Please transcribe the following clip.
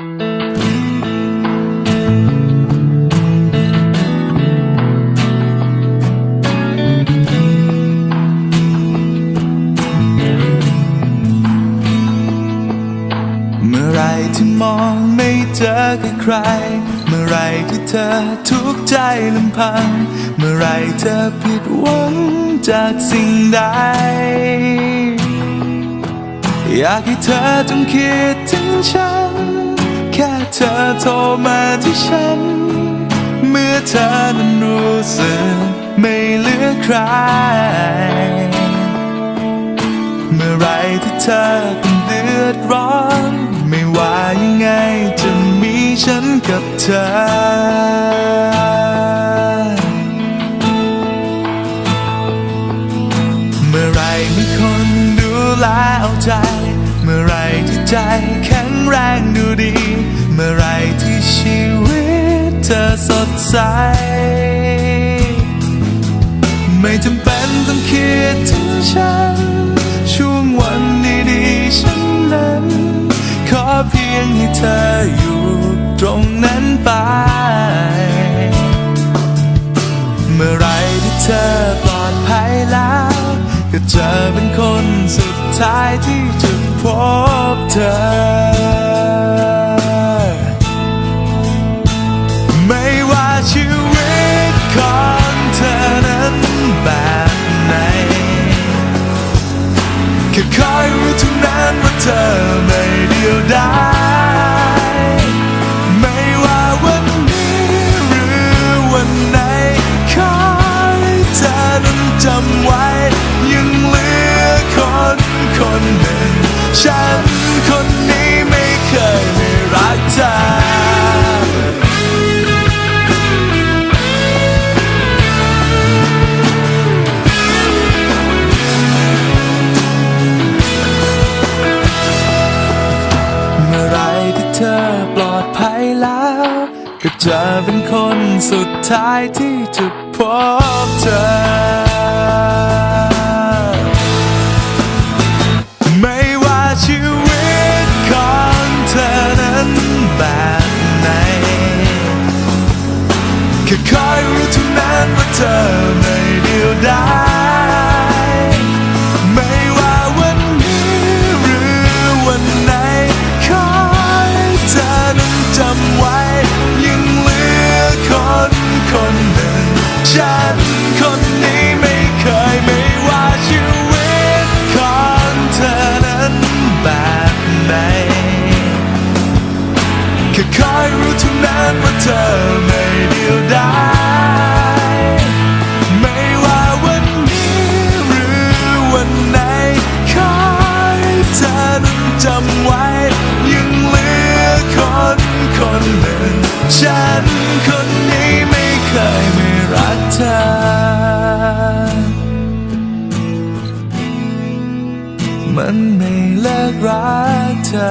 เมื่อไรที่มองไม่เจอใคร เมื่อไรที่เธอทุกข์ใจลำพัง เมื่อไรเธอผิดหวังจากสิ่งใด อยากให้เธอจงคิดถึงฉัน ค่เธอโทรมาที่ฉัน เมื่อเธอนั้นรู้สึกไม่เหลือใคร เมื่อไรที่เธอต้องเดือดร้อน ไม่ว่ายังไงจะมีฉันกับเธอเมื่อไรมีคนดูแลเอาใจ มื่อไรที่ใจแข็งแรงดูดี เมื่อไรที่ชีวิตเธอสดใส ไม่จำเป็นต้องคิดถึงฉัน ช่วงวันดีๆฉันนั้น ขอเพียงให้เธอ ก็จะเป็นคนสุดท้ายที่จะพบเธอ ไม่ว่าชีวิตของเธอนั้นแบบไหนแค่คอยรู้เท่านั้นว่าเธอไม่เดียวดาย ฉันคนนี้ไม่เคยไม่รักเธอ เมื่อไรที่เธอปลอดภัยแล้ว ก็จะเป็นคนสุดท้ายที่จะพบเธอ ชีวิตของเธอนั้นแบบไหนแค่คอยรู้เท่านั้นว่าเธอไม่เดียวดาย ท่านั้นว่าเธอไม่เดียวดายไม่ว่าวันนี้หรือวันไหนขอให้เธอนั้นจำไว้ ยังเหลือคนคนหนึ่ง ฉันคนนี้ไม่เคยไม่รักเธอมันไม่เลิกรักเธอ